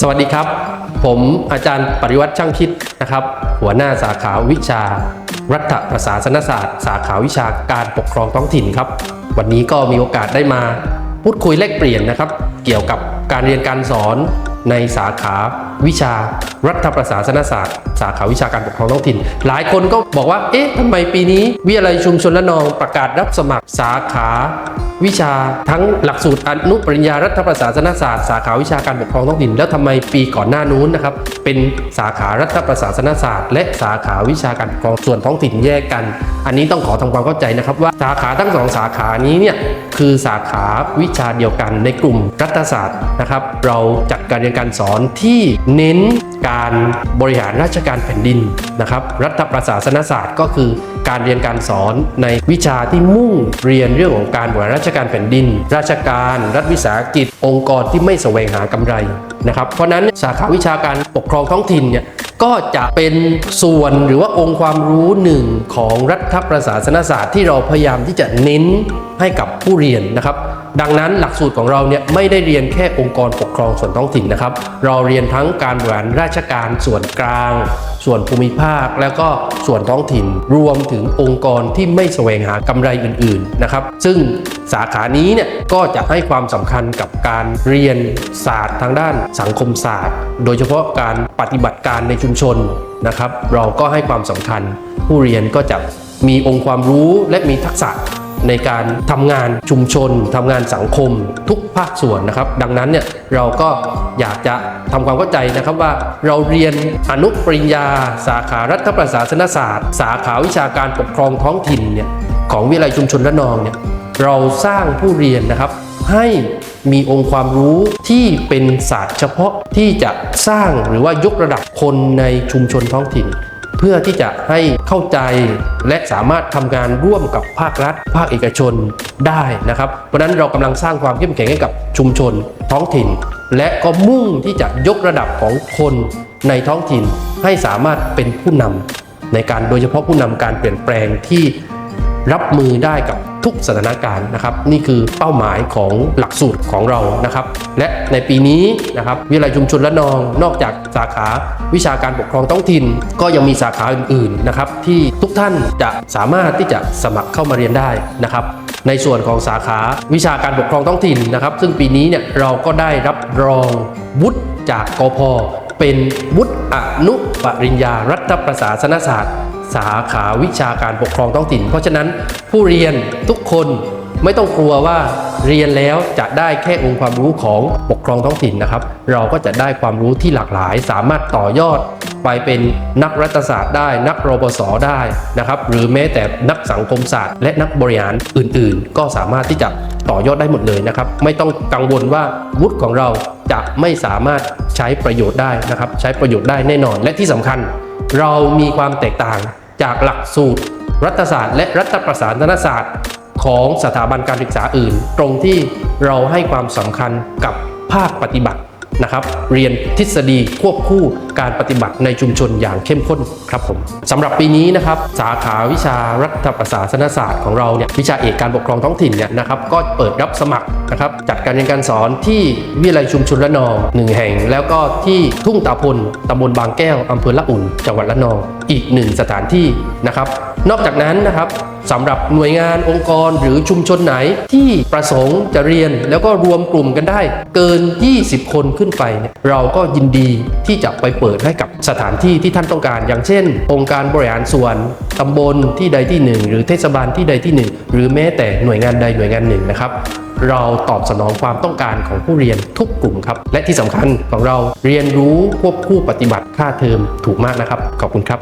สวัสดีครับ ผมอาจารย์ปริวัติช่างคิดนะครับ หัวหน้าสาขาวิชา รัฐประศาสนศาสตร์ สาขาวิชาการปกครองท้องถิ่นครับ วันนี้ก็มีโอกาสได้มา พูดคุยแลกเปลี่ยนนะครับ เกี่ยวกับการเรียนการสอน ในสาขาวิชารัฐประศาสนศาสตร์ สาขาวิชาการปกครองท้องถิ่น หลายคนก็บอกว่า เอ๊ะทำไมปีนี้ วิทยาลัยชุมชนละนองประกาศรับสมัครสาขาวิชาทั้งหลักสูตรอนุปริญญารัฐประศาสนศาสตร์ สาขาวิชาการปกครองท้องถิ่น แล้วทำไมปีก่อนหน้านู้นนะครับ เป็นสาขารัฐประศาสนศาสตร์ และสาขาวิชาการปกครองส่วนท้องถิ่นแยกกัน อันนี้ต้องขอทำความเข้าใจนะครับว่าสาขาทั้งสองสาขานี้เนี่ยคือสาขาวิชาเดียวกันในกลุ่มรัฐศาสตร์นะครับ เราจัดการเรียนการสอนที่เน้นการบริหารราชการแผ่นดินนะครับ รัฐประศาสนศาสตร์ก็คือการเรียนการสอนในวิชาที่มุ่งเรียนเรื่องของการบริหารราชการแผ่นดิน ราชการรัฐวิสาหกิจ องค์กรที่ไม่แสวงหากำไรนะครับ เพราะฉะนั้นสาขาวิชาการปกครองท้องถิ่นเนี่ยก็จะเป็นส่วนหรือว่าองค์ความรู้หนึ่งของรัฐประศาสนศาสตร์ที่เราพยายามที่จะเน้นให้กับผู้เรียนนะครับ ดังนั้นหลักสูตรของเราเนี่ยไม่ได้เรียนแค่องค์กรปกครองส่วนท้องถิ่นนะครับ เราเรียนทั้งการบริหารราชการส่วนกลาง ส่วนภูมิภาค แล้วก็ส่วนท้องถิ่น รวมถึงองค์กรที่ไม่แสวงหากำไรอื่นๆนะครับ ซึ่งสาขานี้เนี่ยก็จะให้ความสำคัญกับการเรียนศาสตร์ทางด้านสังคมศาสตร์ โดยเฉพาะการปฏิบัติการในชุมชนนะครับ เราก็ให้ความสำคัญ ผู้เรียนก็จะมีองค์ความรู้และมีทักษะ ในการทำงานชุมชนทำงานสังคมทุกภาคส่วนนะครับ ดังนั้นเนี่ยเราก็อยากจะทำความเข้าใจนะครับว่าเราเรียนอนุปริญญา สาขารัฐประศาสนศาสตร์ สาขาวิชาการปกครองท้องถิ่นเนี่ยของวิทยาลัยชุมชนระนองเนี่ยเราสร้างผู้เรียนนะครับให้มีองค์ความรู้ที่เป็นศาสตร์เฉพาะที่จะสร้างหรือว่ายกระดับคนในชุมชนท้องถิ่น เพื่อที่จะให้เข้าใจและสามารถทำงานร่วมกับภาครัฐ ภาคเอกชนได้นะครับ เพราะฉะนั้นเรากำลังสร้างความเข้มแข็งให้กับชุมชน ท้องถิ่น และก็มุ่งที่จะยกระดับของคนในท้องถิ่นให้สามารถเป็นผู้นำในการโดยเฉพาะผู้นำการเปลี่ยนแปลงที่ รับมือได้กับทุกสถานการณ์นะครับ นี่คือเป้าหมายของหลักสูตรของเรานะครับ และในปีนี้นะครับวิทยาลัยชุมชนละนองนอกจากสาขาวิชาการปกครองท้องถิ่น ก็ยังมีสาขาอื่นๆนะครับที่ทุกท่านจะสามารถที่จะสมัครเข้ามาเรียนได้นะครับในส่วนของสาขาวิชาการปกครองท้องถิ่นนะครับ ซึ่งปีนี้เนี่ยเราก็ได้รับรองวุฒิจากกพเป็นวุฒิอนุปริญญารัฐประศาสนศาสตร์ สาขาวิชาการปกครองท้องถิ่น เพราะฉะนั้นผู้เรียนทุกคนไม่ต้องกลัวว่าเรียนแล้วจะได้แค่องค์ความรู้ของปกครองท้องถิ่นนะครับ เราก็จะได้ความรู้ที่หลากหลาย สามารถต่อยอดไปเป็นนักรัฐศาสตร์ได้ นักรปศได้นะครับ หรือแม้แต่นักสังคมศาสตร์ และนักบริหารอื่นๆ ก็สามารถที่จะต่อยอดได้หมดเลยนะครับ ไม่ต้องกังวลว่าวุฒิของเราจะไม่สามารถ ใช้ประโยชน์ได้นะครับ ใช้ประโยชน์ได้แน่นอน และที่สำคัญเรามีความแตกต่างจากหลักสูตร รัฐศาสตร์ และรัฐประศาสนศาสตร์ ของสถาบันการศึกษาอื่น ตรงที่เราให้ความสำคัญกับภาคปฏิบัติ นะครับเรียนทฤษฎีควบคู่การปฏิบัติในชุมชนอย่างเข้มข้นครับผมสำหรับปีนี้นะครับสาขาวิชารัฐประศาสนศาสตร์ของเราเนี่ยวิชาเอกการปกครองท้องถิ่นเนี่ยนะครับก็เปิดรับสมัครนะครับจัดการเรียนการสอนที่วิทยาลัยชุมชนละนองหนึ่งแห่ง แล้วก็ที่ทุ่งตาพลตำบลบางแก้วอำเภอละอุ่น จังหวัดละนองอีกหนึ่งสถานที่นะครับ นอกจากนั้นนะครับสำหรับหน่วยงานองค์กรหรือชุมชนไหนที่ประสงค์จะเรียนแล้วก็รวมกลุ่มกันได้เกิน 20 คนขึ้นไปเนี่ยเราก็ยินดีที่จะไปเปิดให้กับสถานที่ที่ท่านต้องการ อย่างเช่น องค์การบริหารส่วนตำบลที่ใดที่หนึ่ง หรือเทศบาลที่ใดที่หนึ่ง หรือแม้แต่หน่วยงานใดหน่วยงานหนึ่งนะครับเราตอบสนองความต้องการของผู้เรียนทุกกลุ่มครับ และที่สำคัญของเราเรียนรู้ควบคู่ปฏิบัติค่าเทอมถูกมากนะครับ ขอบคุณครับ